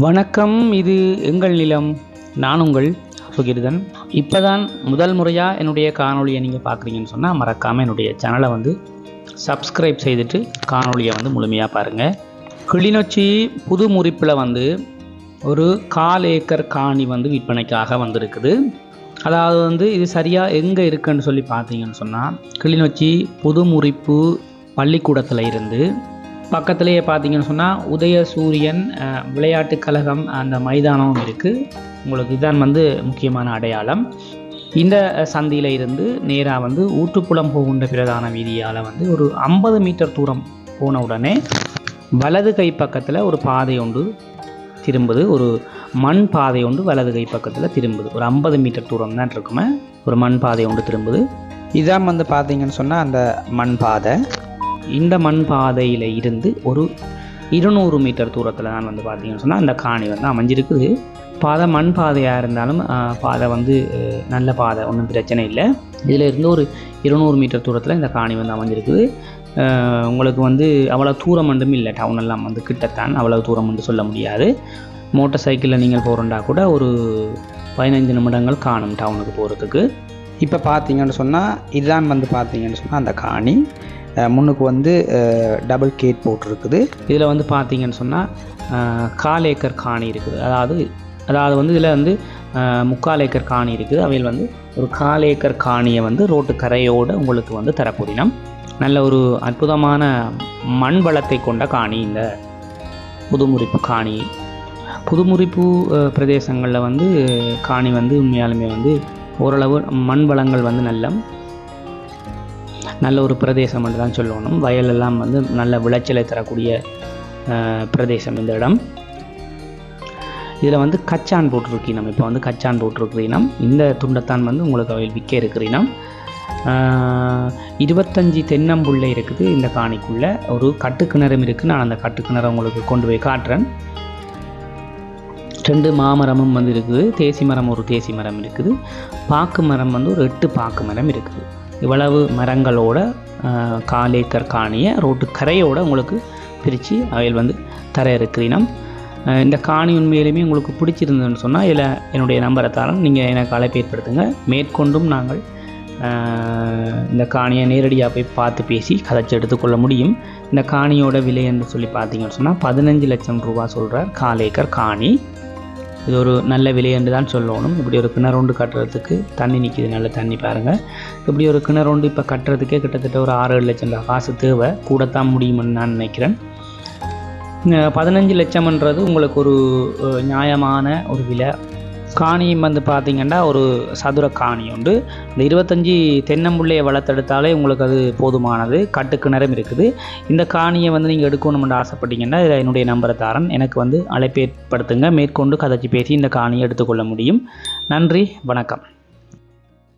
வணக்கம் இது எங்கள் நிலம். நான் உங்கள் சுகிர்தன் இப்போ தான் முதல் முறையாக என்னுடைய காணொலியை நீங்கள் பார்க்குறீங்கன்னு சொன்னால் மறக்காமல் என்னுடைய சேனலை வந்து சப்ஸ்கிரைப் செய்துட்டு காணொலியை வந்து முழுமையாக பாருங்கள் கிளிநொச்சி புது முறிப்பில் வந்து ஒரு கால் ஏக்கர் காணி வந்து விற்பனைக்காக வந்திருக்குது. அதாவது வந்து இது சரியாக எங்கே இருக்குன்னு சொல்லி பார்த்தீங்கன்னு சொன்னால் கிளிநொச்சி புது முறிப்பு பள்ளிக்கூடத்தில் இருந்து பக்கத்துலேயே பார்த்தீங்கன்னு சொன்னால் உதய சூரியன் விளையாட்டு கழகம் அந்த மைதானமும் இருக்குது உங்களுக்கு இதுதான் வந்து முக்கியமான அடையாளம். இந்த சந்தியில் இருந்து நேராக வந்து ஊற்றுப்புலம் போகின்ற பிரதான வீதியால் வந்து ஒரு ஐம்பது மீட்டர் தூரம் போன உடனே வலது கை பக்கத்தில் ஒரு பாதை உண்டு திரும்புது. ஒரு மண் பாதை உண்டு வலது கை பக்கத்தில் திரும்புது. ஒரு ஐம்பது மீட்டர் தூரம் தான் இருக்குமே. ஒரு மண் பாதை உண்டு திரும்புது. இதான் வந்து பார்த்தீங்கன்னு சொன்னால் அந்த மண் பாதை. இந்த மண் பாதையில் இருந்து ஒரு இருநூறு மீட்டர் தூரத்தில் தான் வந்து பார்த்தீங்கன்னு சொன்னால் அந்த காணி வந்து அமைஞ்சிருக்குது. பாதை மண் பாதையாக இருந்தாலும் பாதை வந்து நல்ல பாதை ஒன்றும் பிரச்சனை இல்லை. இதில் இருந்து ஒரு இருநூறு மீட்டர் தூரத்தில் இந்த காணி வந்து அமைஞ்சிருக்குது. உங்களுக்கு வந்து அவ்வளோ தூரம் மட்டும் இல்லை. டவுன் எல்லாம் வந்து கிட்டத்தான் அவ்வளோ தூரம் என்று சொல்ல முடியாது. மோட்டார் சைக்கிளில் நீங்கள் போகிறோண்டா கூட ஒரு பதினைஞ்சு நிமிடங்கள் காணும் டவுனுக்கு போகிறதுக்கு இப்போ பார்த்தீங்கன்னு சொன்னால் இதுதான் வந்து பார்த்தீங்கன்னு சொன்னால் அந்த காணி. முன்னுக்கு வந்து டபுள் கேட் போட்டிருக்குது. இதில் வந்து பார்த்தீங்கன்னு சொன்னால் கால் ஏக்கர் காணி இருக்குது. அதாவது அதாவது வந்து இதில் வந்து முக்கால் ஏக்கர் காணி இருக்குது. அவையில் வந்து ஒரு கால் ஏக்கர் காணியை வந்து ரோட்டு கரையோடு உங்களுக்கு வந்து தரப்போறினோம் நல்ல ஒரு அற்புதமான மண் வளத்தை கொண்ட காணி இந்த புதுமுறிப்பு காணி. புதுமுறிப்பு பிரதேசங்களில் வந்து காணி வந்து உண்மையாலுமே வந்து ஓரளவு மண் வளங்கள் வந்து நல்ல நல்ல ஒரு பிரதேசம் என்று தான் சொல்லணும். வயலெல்லாம் வந்து நல்ல விளைச்சலை தரக்கூடிய பிரதேசம் இந்த இடம். இதில் வந்து கச்சான் போட்டிருக்கீனம் இப்போ வந்து கச்சான் போட்டிருக்கிறீனம். இந்த துண்டைத்தான் வந்து உங்களுக்கு அவையில் விற்க இருக்கிறீனம். இருபத்தஞ்சி தென்னம்புள்ளை இருக்குது இந்த காணிக்குள்ளே. ஒரு கட்டுக்கிணறும் இருக்குது நான் அந்த கட்டுக்கிணறை உங்களுக்கு கொண்டு போய் காட்டுறேன். ரெண்டு மாமரமும் வந்து இருக்குது. தேசி மரம் ஒரு தேசி மரம் இருக்குது. பாக்கு மரம் வந்து ஒரு எட்டு பாக்கு மரம் இருக்குது. இவ்வளவு மரங்களோட காலேக்கர் காணியை ரோட்டு கரையோட உங்களுக்கு பிரித்து அவையில் வந்து தர இருக்கிறீனம். இந்த காணி உண்மையிலுமே உங்களுக்கு பிடிச்சிருந்ததுன்னு சொன்னால் இதில் என்னுடைய நம்பரை தரேன் நீங்கள் எனக்கு அழைப்பு ஏற்படுத்துங்க. மேற்கொண்டும் நாங்கள் இந்த காணியை நேரடியாக போய் பார்த்து பேசி கதைச்சி எடுத்துக்கொள்ள முடியும். இந்த காணியோட விலை என்று சொல்லி பார்த்தீங்கன்னு சொன்னால் பதினஞ்சு லட்சம் ரூபா சொல்கிறார் கால் ஏக்கர் காணி. இது ஒரு நல்ல விலை என்று தான் சொல்லணும். இப்படி ஒரு கிணறுண்டு கட்டுறதுக்கு தண்ணி நிற்கிது நல்ல தண்ணி பாருங்கள் இப்படி ஒரு கிணறுண்டு இப்போ கட்டுறதுக்கே கிட்டத்தட்ட ஒரு ஆறு ஏழு லட்சம் ரூபா காசு தேவை. கூடத்தான் முடியும்னு நான் நினைக்கிறேன். பதினஞ்சு லட்சம்ன்றது உங்களுக்கு ஒரு நியாயமான ஒரு விலை. காணியும் வந்து பார்த்திங்கன்னா ஒரு சதுர காணி உண்டு. இந்த இருபத்தஞ்சி தென்னம்புள்ளையை வளர்த்தெடுத்தாலே உங்களுக்கு அது போதுமானது. கட்டுக்கு நிறம் இருக்குது. இந்த காணியை வந்து நீங்கள் எடுக்கணும்னு ஆசைப்பட்டீங்கன்னா இதில் என்னுடைய நம்பரை தாரன் எனக்கு வந்து அழைப்பு ஏற்படுத்துங்க மேற்கொண்டு கதைச்சி பேசி இந்த காணியை எடுத்துக்கொள்ள முடியும். நன்றி வணக்கம்.